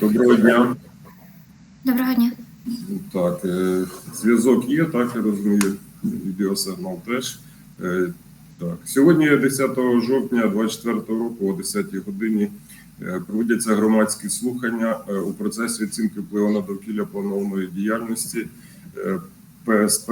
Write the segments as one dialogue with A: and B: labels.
A: Доброго дня.
B: Доброго дня.
A: Так, е, зв'язок є, так я розумію. Відеосигнал теж. Е, Так, сьогодні, 10 жовтня 2024 року, о 10 годині, е, проводяться громадські слухання у процесі оцінки впливу на довкілля планованої діяльності ПСП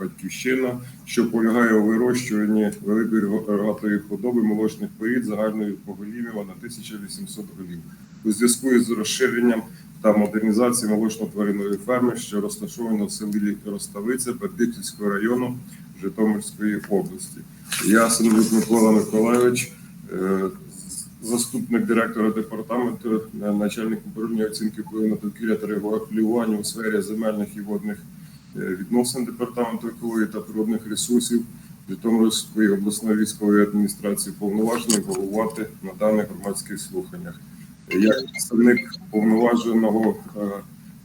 A: Батьківщина, що полягає у вирощуванні великої рогатої худоби молочних порід загальною поголів'я на 1800 голів. У зв'язку із розширенням та модернізацією молочно-тваринної ферми, що розташована в селі Роставиця Бердичівського району Житомирської області. Я Семенюк Микола Миколайович, е, заступник директора департаменту, е, начальник управління оцінки впливу на довкілля та регулювання у сфері земельних і водних е, відносин департаменту екології та природних ресурсів Житомирської обласної військової адміністрації повноважений головувати на даних громадських слуханнях. Як представник повноваженого е,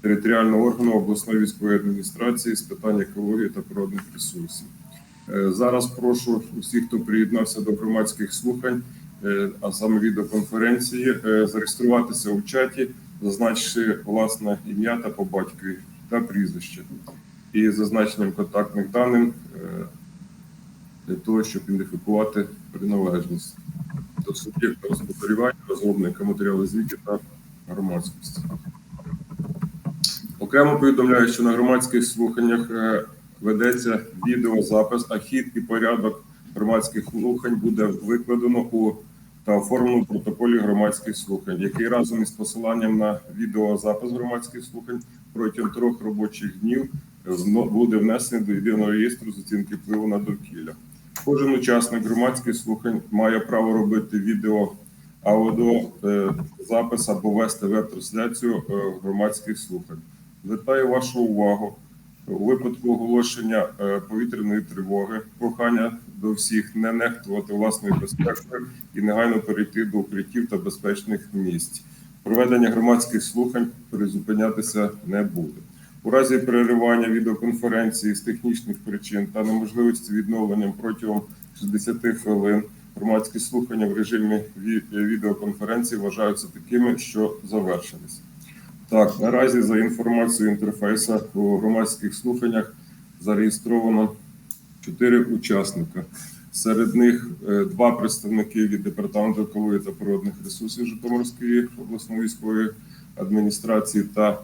A: територіального органу обласної військової адміністрації з питань екології та природних ресурсів. Е, Зараз прошу усіх, хто приєднався до громадських слухань, е, а саме відеоконференції, зареєструватися у чаті, зазначивши власне ім'я та по батькові та прізвище і зазначенням контактних даних е, для того, щоб ідентифікувати приналежність до суб'єкта господарювання, розробника матеріалу звітів та громадськості. Окремо повідомляю, що на громадських слуханнях е, ведеться відеозапис, а хід і порядок громадських слухань буде викладено у та оформлено в протоколі громадських слухань, який разом із посиланням на відеозапис громадських слухань протягом трьох робочих днів буде внесений до єдиного реєстру з оцінки впливу на довкілля. Кожен учасник громадських слухань має право робити відео аудіо е, запис або вести веб-трансляцію е, громадських слухань. Звертаю вашу увагу у випадку оголошення е, повітряної тривоги, прохання до всіх не нехтувати власною безпекою і негайно перейти до укриттів та безпечних місць. Проведення громадських слухань призупинятися не буде. У разі переривання відеоконференції з технічних причин та неможливості відновлення протягом 60 хвилин громадські слухання в режимі ві- відеоконференції вважаються такими, що завершились. Так, наразі за інформацією інтерфейсу у громадських слуханнях зареєстровано чотири учасника. Серед них е, два представники від департаменту екології та природних ресурсів Житомирської обласної військової адміністрації та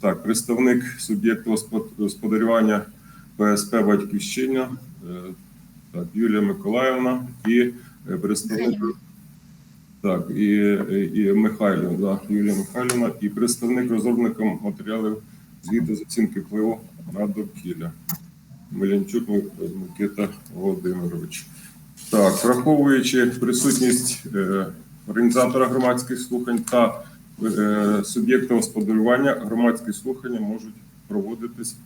A: так, представник суб'єкту господ- господарювання ПСП Батьківщина е, так, Юлія Миколаївна і е, представник так, і, і, і Михайло, да, Юлія Михайлівна, і представник розробника матеріалів звіту з оцінки впливу на довкілля. Мелянчук Микита Володимирович. Так, враховуючи присутність е, організатора громадських слухань та е, суб'єкта господарювання, громадські слухання можуть проводитись.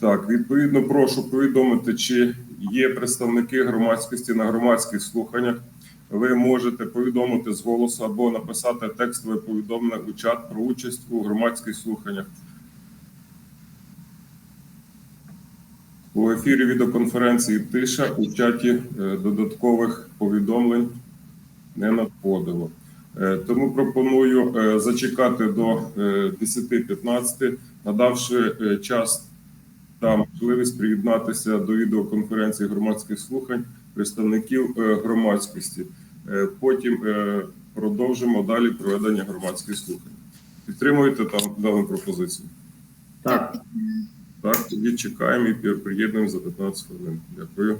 A: Так, відповідно, прошу повідомити, чи є представники громадськості на громадських слуханнях. Ви можете повідомити з голосу або написати текстове повідомлення у чат про участь у громадських слуханнях. У ефірі відеоконференції тиша у чаті е, додаткових повідомлень не надходило. Е, Тому пропоную е, зачекати до е, 10.15, надавши е, час та можливість приєднатися до відеоконференції громадських слухань представників громадськості. Потім продовжимо далі проведення громадських слухань. Підтримуєте там дану пропозицію?
C: Так.
A: Так, тоді чекаємо і приєднуємо за 15 хвилин. Дякую.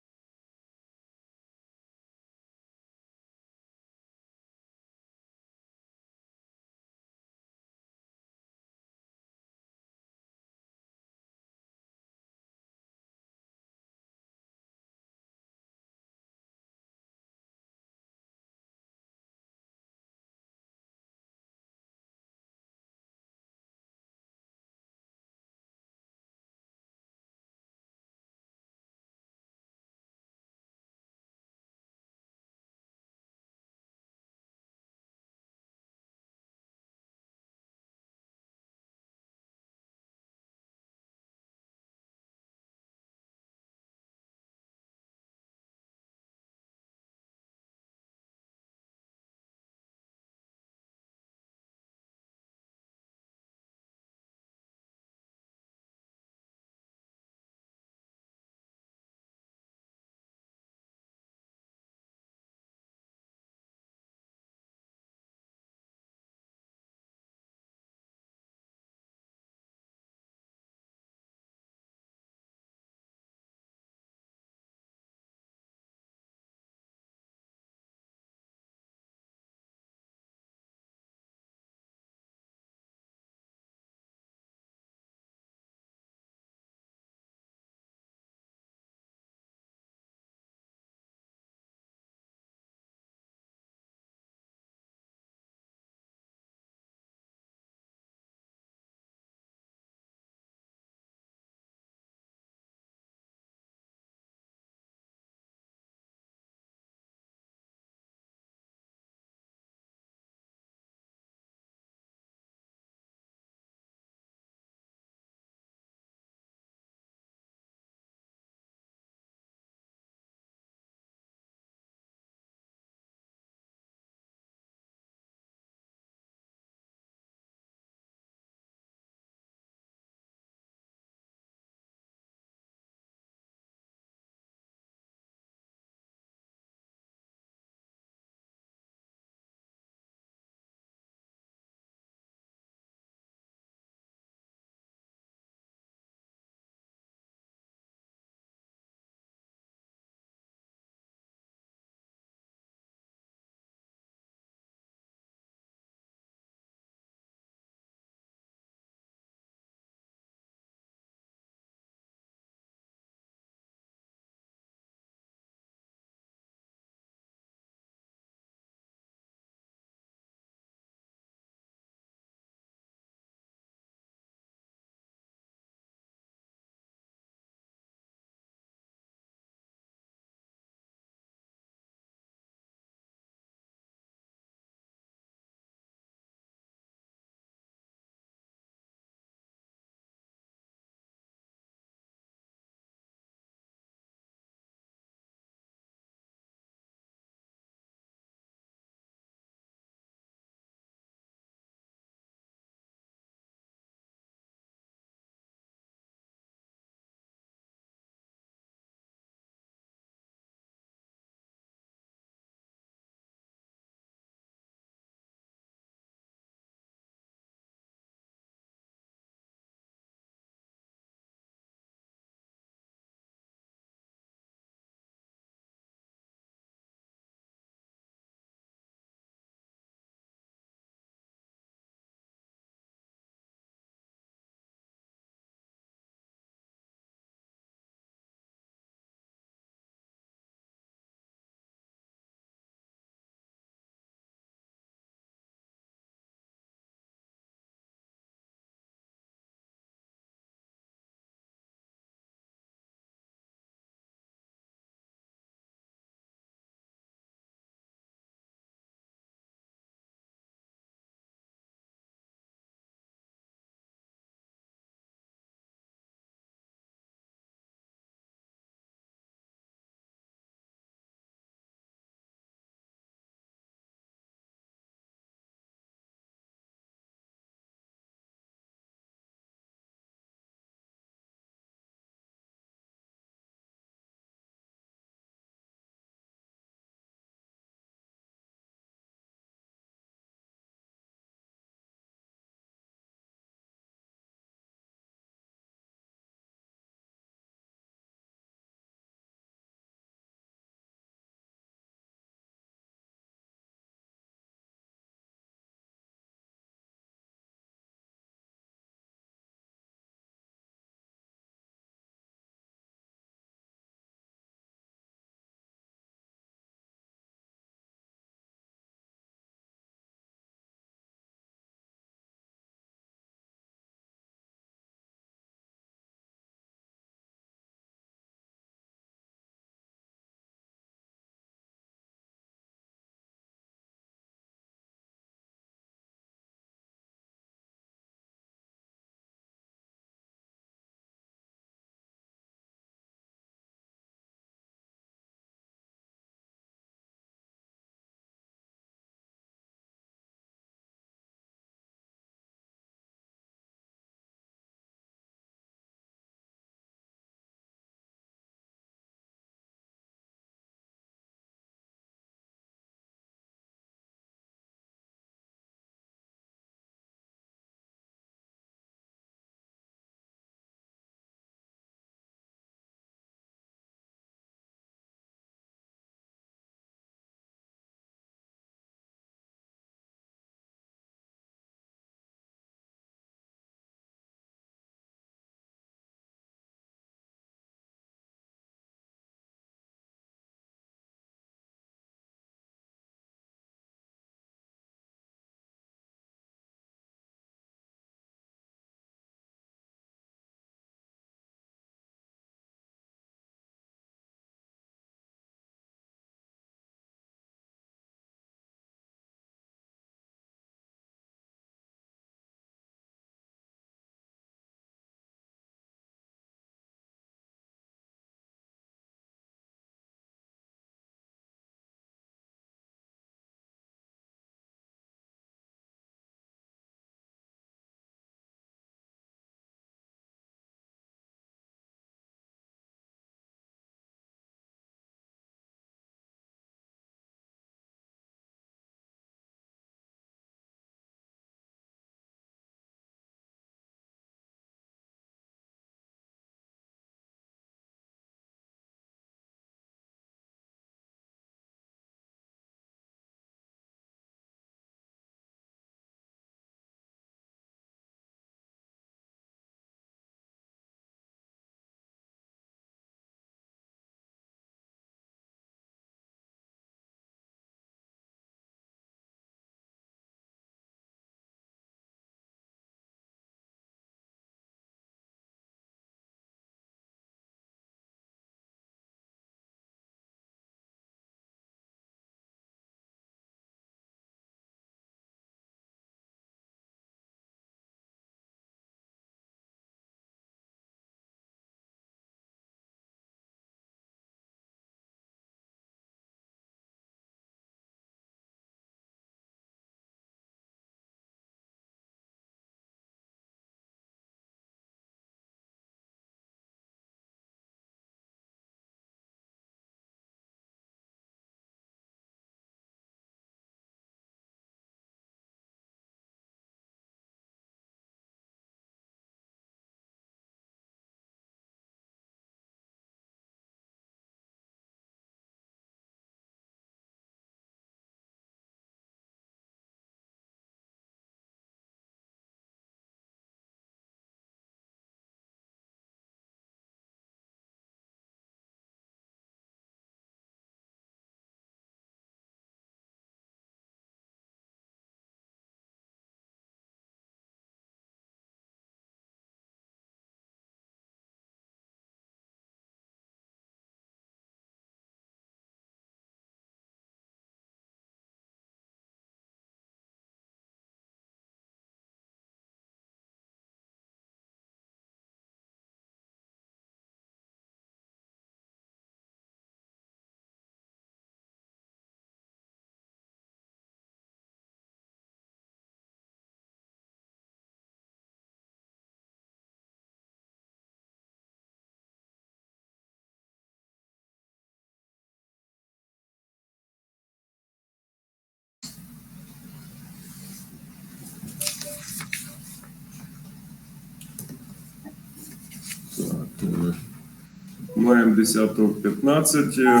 A: Маємо 10.15. Е,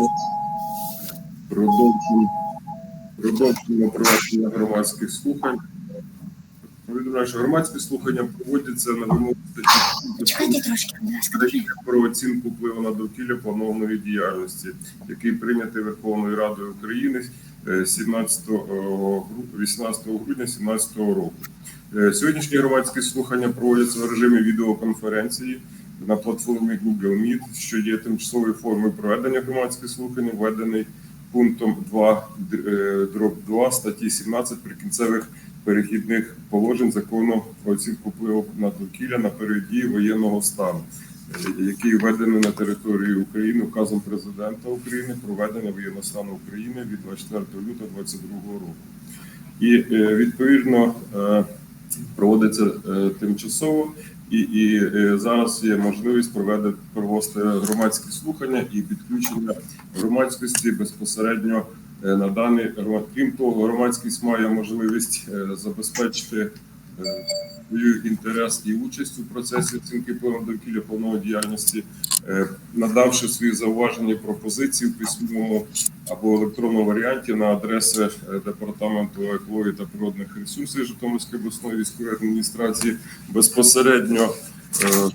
A: Продовжуємо продовжуємо проведення громадських слухань. Повідомляю, що громадські слухання проводяться на вимогу статті
B: трошки, будь ласка,
A: про оцінку впливу на довкілля планованої діяльності, який прийнятий Верховною Радою України е, 17 18 грудня 2017 року. Е, Сьогоднішні громадські слухання проводяться в режимі відеоконференції на платформі Google Meet, що є тимчасовою формою проведення громадських слухань, введений пунктом 2 е, дроб 2 статті 17 прикінцевих перехідних положень закону про оцінку впливу на довкілля на період дії воєнного стану, е, який введений на території України указом президента України про введення воєнного стану України від 24 лютого 2022 року. І е, відповідно проводиться е, тимчасово, і, і е, зараз є можливість проведення провести громадські слухання і підключення громадськості безпосередньо е, на даний. Крім того, громадськість має можливість забезпечити свою інтерес і участь у процесі оцінки впливу довкілля повної діяльності, е, надавши свої зауваження пропозиції в письмовому або електронному варіанті на адреси е, департаменту екології та природних ресурсів Житомирської обласної військової адміністрації безпосередньо. е,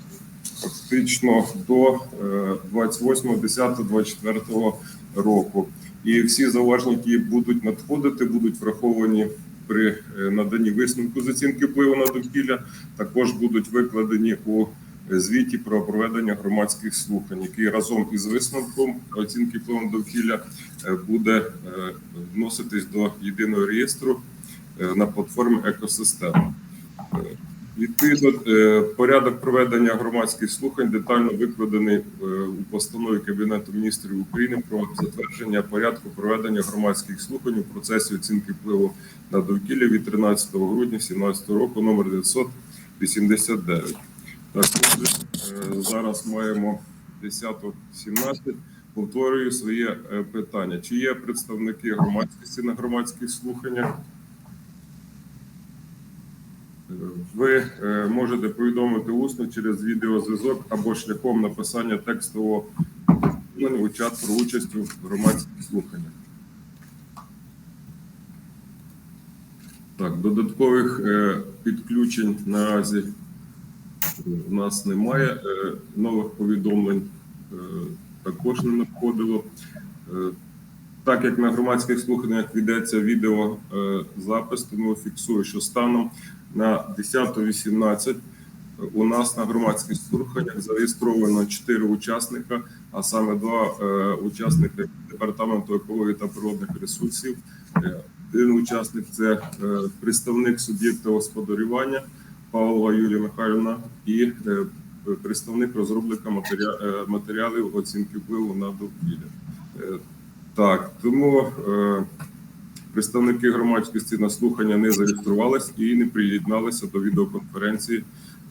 A: Фактично до е, 28.10.24 року. І всі зауваження, які будуть надходити, будуть враховані при е, наданні висновку з оцінки впливу на довкілля. Також будуть викладені у звіті про проведення громадських слухань, який разом із висновком оцінки впливу на довкілля е, буде е, вноситись до єдиного реєстру е, на платформі екосистема. Відповідно, е, порядок проведення громадських слухань детально викладений е, у постанові Кабінету міністрів України про затвердження порядку проведення громадських слухань у процесі оцінки впливу на довкілля від 13 грудня 2017 року, номер 989. Так, е, зараз маємо 10.17. Повторюю своє питання. Чи є представники громадськості на громадських слуханнях? Ви е, можете повідомити усно через відеозв'язок або шляхом написання текстового у чат про участь у громадських слуханнях. Так, додаткових е, підключень наразі у нас немає. Е, Нових повідомлень також не надходило. Е, Так як на громадських слуханнях ведеться відеозапис, тому фіксую, що станом на 10.18 у нас на громадських слуханнях зареєстровано 4 учасника, а саме два е, учасники департаменту екології та природних ресурсів. Е, Один учасник це е, представник суб'єкта господарювання Павлова Юлія Михайлівна і е, представник розробника матеріа- е, матеріалів оцінки впливу на довкілля. Так, тому е, представники громадськості на слухання не зареєструвалися і не приєдналися до відеоконференції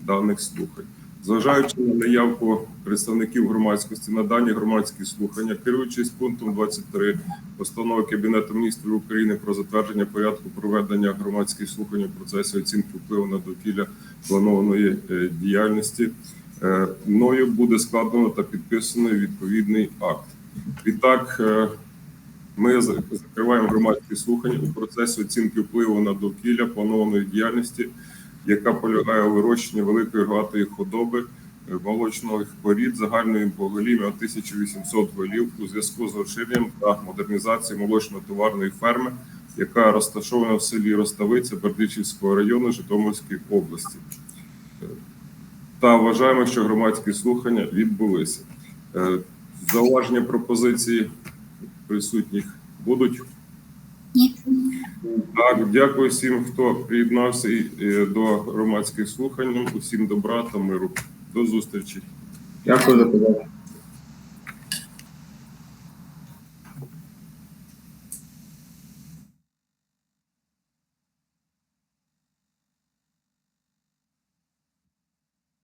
A: даних слухань. Зважаючи на наявку представників громадськості на дані громадські слухання, керуючись пунктом 23 постанови Кабінету міністрів України про затвердження порядку проведення громадських слухань у процесі оцінки впливу на довкілля планованої е, діяльності, е, мною буде складено та підписано відповідний акт. Відтак, е, ми закриваємо громадські слухання у процесі оцінки впливу на довкілля планованої діяльності, яка полягає у вирощенні великої рогатої худоби е, молочного порід загальною поголів'я 1800 голів у зв'язку з розширенням та модернізацією молочно-товарної ферми, яка розташована в селі Роставиця Бердичівського району Житомирської області. Е, Та вважаємо, що громадські слухання відбулися. Е, Зауваження пропозиції присутніх будуть.
B: Ні.
A: Так, дякую всім, хто приєднався е, до громадських слухань. Усім добра та миру. До зустрічі.
C: Дякую за.